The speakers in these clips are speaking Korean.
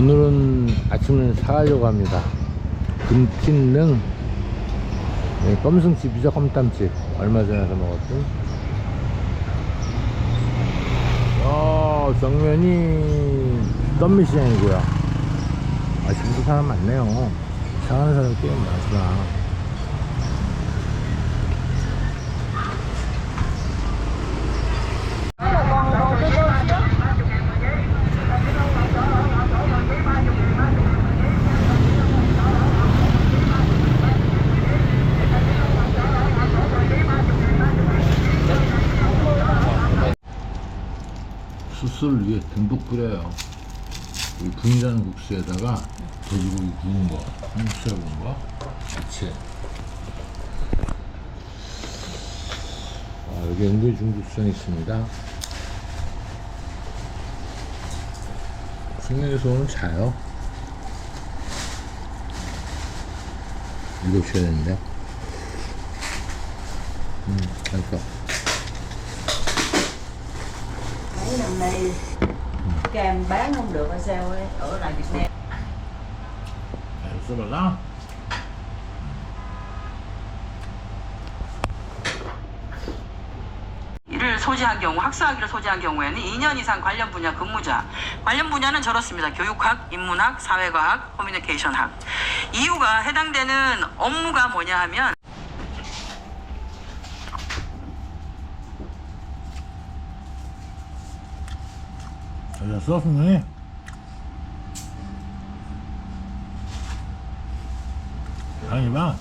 오늘은 아침을 사가려고 합니다. 금틴능 네, 껌승집이죠, 껌땀집. 얼마 전에 가서 먹었던. 어, 정면이 덤미시장이고요. 아침부터 사람 많네요. 사가는 사람 꽤 많구나. 수술 위에 듬뿍 뿌려요. 이 분이라는 국수에다가 돼지고기 구운 거, 한국수에 구운 거, 야채. 아, 여기 은근 중국수장이 있습니다. 승용에서 오면 자요. 7시에 됐는데. 음, 맛있어. Mấy năm nay cam bán không được hay sao ấy ở lại Việt Nam. 맛있어, 이를 소지한 경우 학사학위를 소지한 경우에는 2년 이상 관련 분야 근무자. 관련 분야는 저렇습니다. 교육학 인문학 사회과학 커뮤니케이션학. 이유가 해당되는 업무가 뭐냐 하면 승용이? 아니, 봐.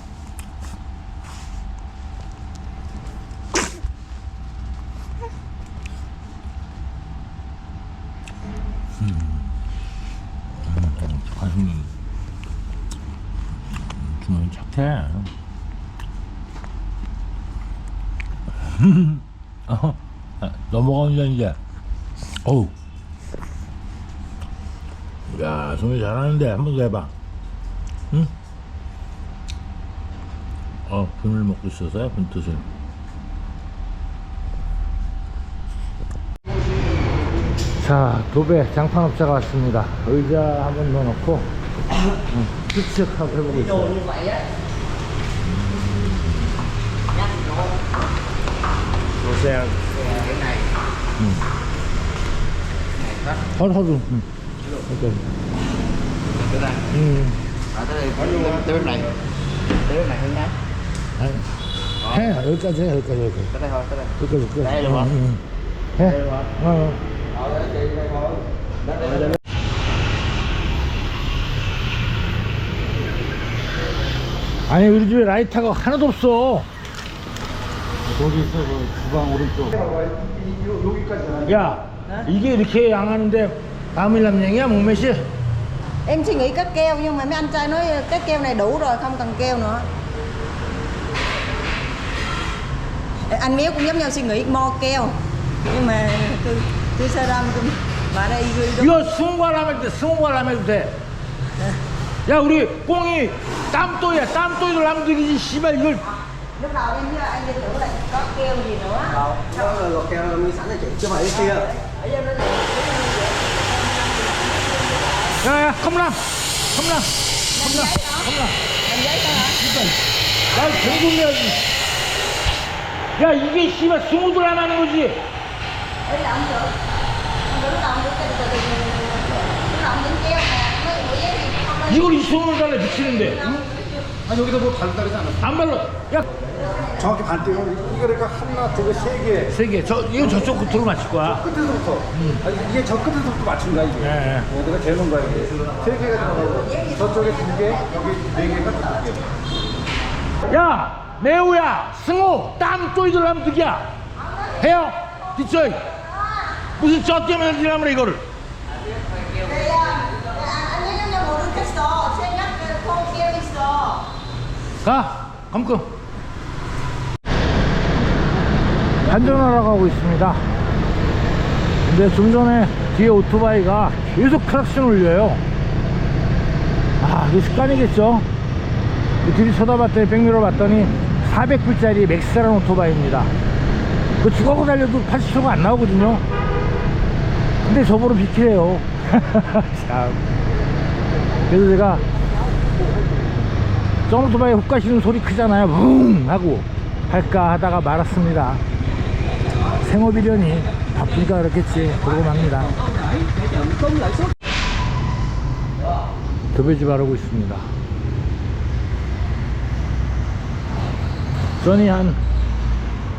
가슴이 주머니 착해. 어, 넘어가는 이제. 어우. 야, 성이 잘하는데 한 번 더 해봐. 응? 어, 분을 먹고 있어서요, 분뜻을. 자, 도배 장판업자가 왔습니다. 의자 한번더 넣고, 응, 수측하고 해보고 있어요. 보세요. cái này 허도, 허도. 응. 이렇게. cái này 응. à tới đây tới bên này tới bên này hơn nhá 아니, 해, 여기까지 해, 여기까지, 여기까지. tới đây thôi tới đây 여기까지, 여기까지. đây luôn hả 응, 응. 해. đây luôn hả 어. ờ đây đây đây thôi đây đây đây 아니 우리 집에 라이터가 하나도 없어 거기 있어 그 주방 오른쪽 야 이게 이렇게 양하는데 다음일 남양이야 목매씨 Em suy nghĩ cắt keo nhưng mà mấy anh trai nói cái keo này đủ rồi không cần keo nữa anh Miếu cũng giống nhau suy nghĩ mo keo nhưng mà tôi tôi sơ ram tôi bà đây tôi 이거 스무 발 하면 돼 스무 발 하면 돼야 우리 꽁이 땀또야 땀또이들 하면 되지 씨발 이걸 lúc đầu em với anh đi tưởng là có keo gì nữa đâu đó là lột keo mi sẵn cho chị chứ không phải cái kia ở trong đó 컴람 컴람 làm giấy thôi hả 날 정돈해야지 야 이게 씨발 스무들 안 하는 거지 không lên 이걸 이승훈을 달래 미치는데 아니 여기다 뭐 다른 다르지 않았어? 안 발로 야 정확히 반대로 이거 그러니까 하나 두개 세 개. 세 개. 저 이거 저쪽 끝으로 맞출 거야. 끝에서부터. 아니, 이게 저 끝에서부터 맞춘 거야 이게. 예, 예. 어, 내가 재는 거야 이게. 세 개가 들어가고 저쪽에 두 개, 여기 네 개가 두 개. 야, 매우야, 승호, 땀 쪼이들 하면 득이야. 해요, 뒷조이. 무슨 저 때문에 들라면 이거를. 가, 감금. 한전하러 가고 있습니다. 근데 좀 전에 뒤에 오토바이가 계속 크락션 울려요. 아, 이게 습관이겠죠? 뒤를 쳐다봤더니, 백미러 봤더니 400불짜리 맥스라는 오토바이입니다. 그 죽어고 달려도 80초가 안 나오거든요. 근데 저보러 비키래요. 참. 그래서 제가 쩡오토바이 훅 가시는 소리 크잖아요. 붕! 하고 할까 하다가 말았습니다. 생업이려니 바쁘니까 그렇겠지. 그러고 맙니다. 도배지 바르고 있습니다. 전이 한,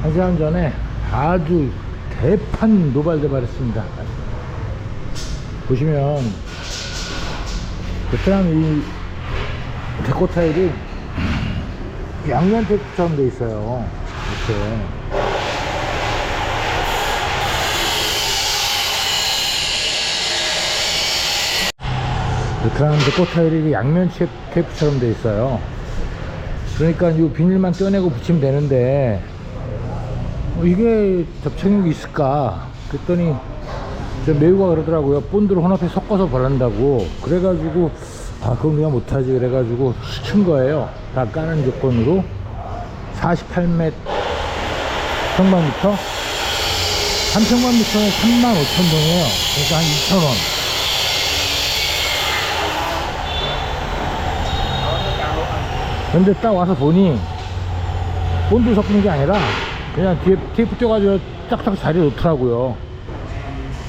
한 시간 전에 아주 대판 노발대발했습니다. 보시면 베트남 이 데코 타일이 양면 테이프처럼 돼 있어요. 이렇게. 베트남 데코 타일이 양면 테- 테이프처럼 돼 있어요. 그러니까 이 비닐만 떼어내고 붙이면 되는데 어, 이게 접착력이 있을까? 그랬더니 저 매우가 그러더라고요. 본드를 혼합해 섞어서 바른다고. 그래가지고 아 그건 그냥 못하지. 그래가지고 시킨 거예요. 다 까는 조건으로. 48m 평방미터? 한 평방미터에 3만 5천 동이에요. 그러니까 한 2천 원. 근데 딱 와서 보니 본드 섞는 게 아니라 그냥 뒤에 테이프 떼가지고 짝짝 자리에 놓더라고요.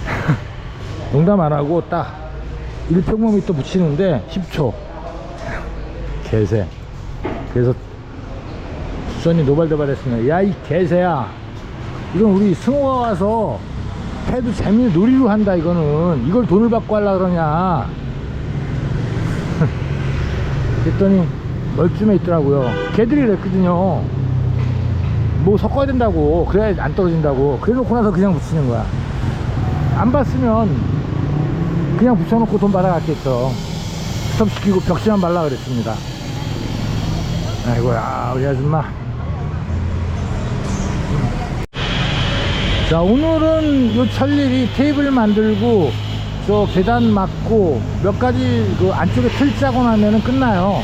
농담 안 하고 딱 1평방미터 붙이는데 10초. 개새. 그래서 수선이 노발대발했습니다. 야 이 개새야. 이건 우리 승호가 와서 패드 재미 놀이로 한다 이거는. 이걸 돈을 받고 하려 그러냐. 그랬더니 멀쯤에 있더라고요. 걔들이 그랬거든요. 뭐 섞어야 된다고. 그래야 안 떨어진다고. 그래 놓고 나서 그냥 붙이는 거야. 안 봤으면 그냥 붙여놓고 돈 받아갔겠죠. 스톱시키고 벽지만 발라 그랬습니다. 아이고야 우리 아줌마. 자 오늘은 요 철일이 테이블 만들고 저 계단 막고 몇 가지 그 안쪽에 틀 짜고 나면은 끝나요.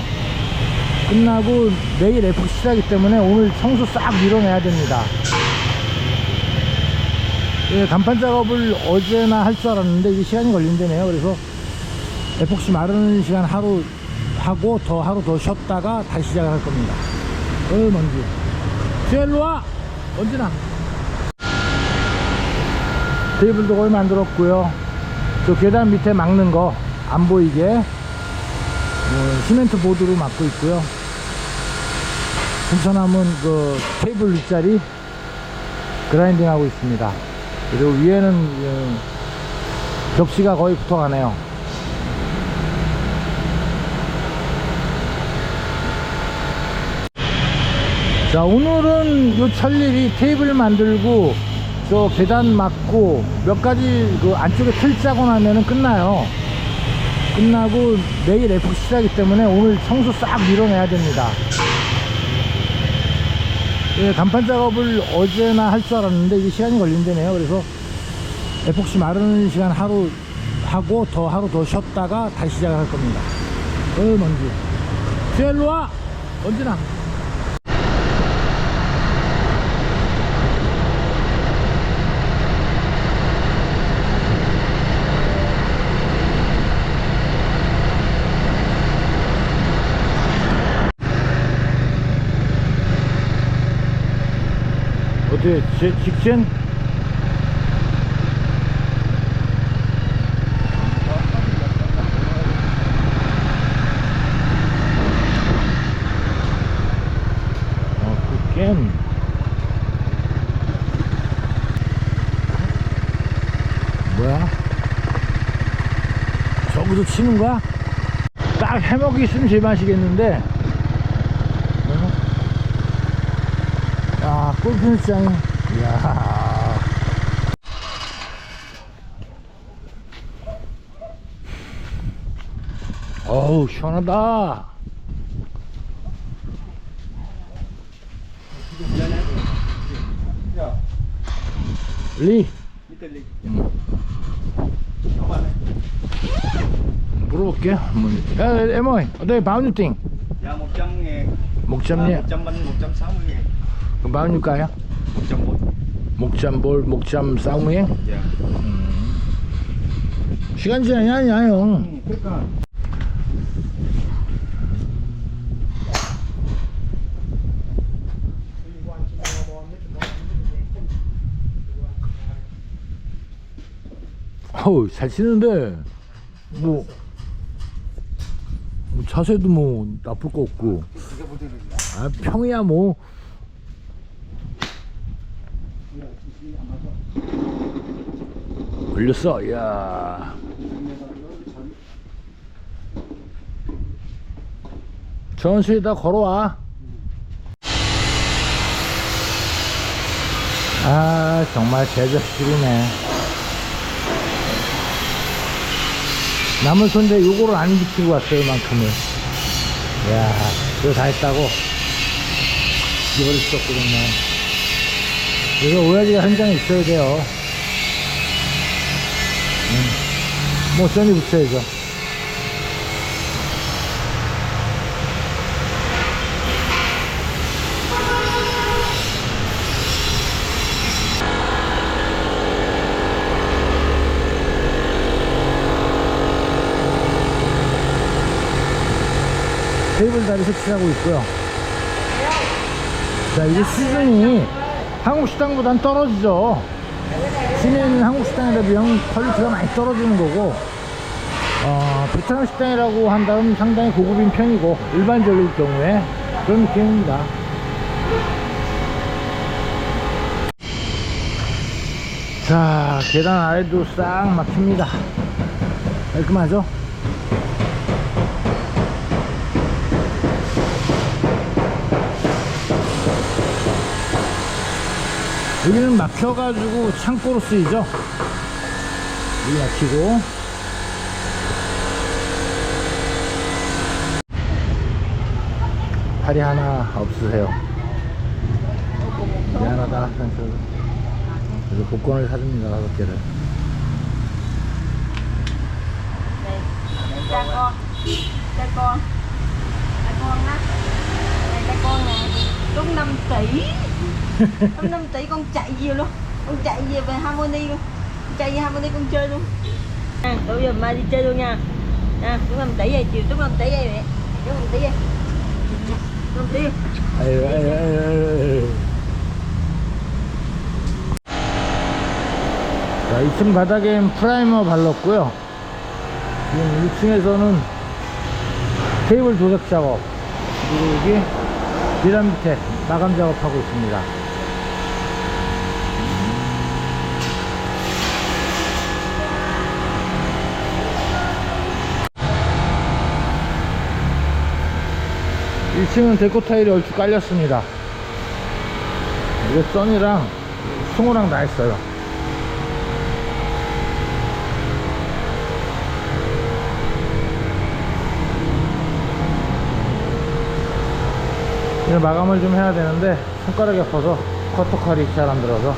끝나고 내일 F 시작이기 때문에 오늘 청소 싹 밀어내야 됩니다 예, 간판 작업을 어제나 할 줄 알았는데 이게 시간이 걸린다네요. 그래서 에폭시 마르는 시간 하루 하고 더 하루 더 쉬었다가 다시 시작을 할 겁니다. 어 먼지. 쟤일로 와. 먼지나. 테이블도 거의 만들었고요. 저 계단 밑에 막는 거 안 보이게. 어, 시멘트 보드로 막고 있고요. 순천함은 그 테이블 윗자리 그라인딩 하고 있습니다 그리고 위에는 어, 벽지가 거의 붙어가네요. 자 오늘은 요 철일이 테이블 만들고 저 계단 막고 몇 가지 그 안쪽에 틀 짜고 나면은 끝나요. 끝나고 내일 F 시작이기 때문에 오늘 청소 싹 밀어내야 됩니다 예, 간판 작업을 어제나 할 줄 알았는데 이게 시간이 걸린다네요. 그래서 에폭시 마르는 시간 하루 하고 더 하루 더 쉬었다가 다시 시작을 할 겁니다. 어 먼지. 쟤 일로 와! 먼지나 어떻게 제 직진? 어, 그. 뭐야? 저기서 치는 거야? 딱 해먹이 있으면 제맛이겠는데. 어? 야, 골프장. 이 야. 어우, 시원하다. 리. 음. 물어볼게. 한번. 야, 에모이, 어때? bao nhiêu tiền? Dạ 100 ngàn 100 nha. 100 bánh 160 ngàn 그럼 á? 목잠볼. 목잠볼, 목잠 싸움에? 예. 음. 시간 지나냐, 아니야, 형. 응, 그러니까. 어우 잘 치는데 뭐, 뭐 자세도 뭐 나쁠 거 없고 아 평이야 뭐 걸렸어. 야. 천천히 다 걸어와. 아 정말 제자식이네. 남은 손대 요거를 안 비키고 왔어요 만큼을. 야 그거 다 했다고? 이버릴 수 없거든요. 그래서 오야지가 현장에 있어야 돼요 음. 뭐 써니 붙여야죠 테이블 다리 설치하고 있고요. 자, 이게 수준이 한국 식당보단 떨어지죠. 시내에 있는 한국 식당에 비하면 퀄리티가 많이 떨어지는 거고, 어, 베트남 식당이라고 한다면 상당히 고급인 편이고, 일반적일 경우에 그런 느낌입니다. 자, 계단 아래도 싹 막힙니다. 깔끔하죠? 여기는 막혀가지고 창고로 쓰이죠. 여기 막히고. 팔이 하나 없으세요. 미안하다. 하면서 그래서 복권을 사줍니다. 다섯 개를. con á này cha con nè đúng 5 tỷ đúng 5 tỷ con chạy về luôn con chạy về về harmony luôn chạy về harmony con chơi luôn à, bây giờ mai đi chơi luôn nha à, đúng 5 tỷ rồi chiều đúng 5 tỷ rồi mẹ đúng 5 tỷ đúng 5 tỷ. 자, 2층 바닥엔 프라이머 발랐고요. 지금 1층에서는 테이블 도색 작업, 그리고 여기 계단 밑에 마감 작업하고 있습니다. 음. 1층은 데코 타일이 얼추 깔렸습니다. 이게 써니랑 송호랑 다 했어요. 이제 마감을 좀 해야 되는데 손가락이 아파서 커터 칼이 잘 안 들어서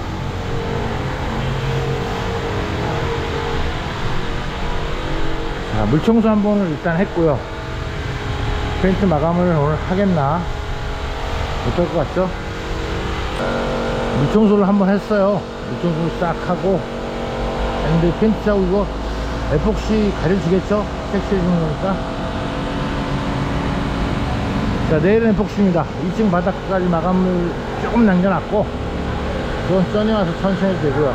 자, 물청소 한 번을 일단 했고요 페인트 마감을 오늘 하겠나? 못할 것 같죠? 물청소를 한번 했어요. 물청소를 싹 하고. 했는데 페인트하고 이거 에폭시 가려지겠죠? 색칠해주는 거니까. 자 내일은 에폭시입니다. 2층 바닥까지 마감을 조금 남겨놨고. 그건 써니 와서 천천히 해도 되고요.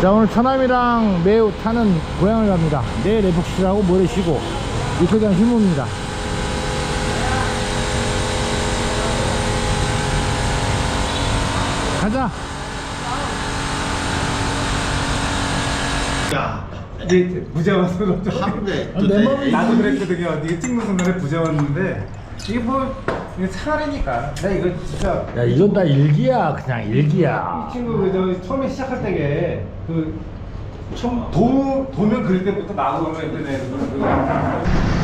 자 오늘 처남이랑 매우 타는 고향을 갑니다. 내일 에폭시라고 모레 쉬고 그냥 휴무입니다. 가자. 이게 부자 와서 하루에 아, 내 맘이 나도 그랬거든요. 이게 찍는 순간에 부자였는데 이게 뭐 이게 차라리니까. 나 이거 진짜. 야 이건 다 일기야. 그냥 일기야. 이 친구 그저 처음에 시작할 때게 그 처음 도 도면 그릴 때부터 나도 오면 인터넷 그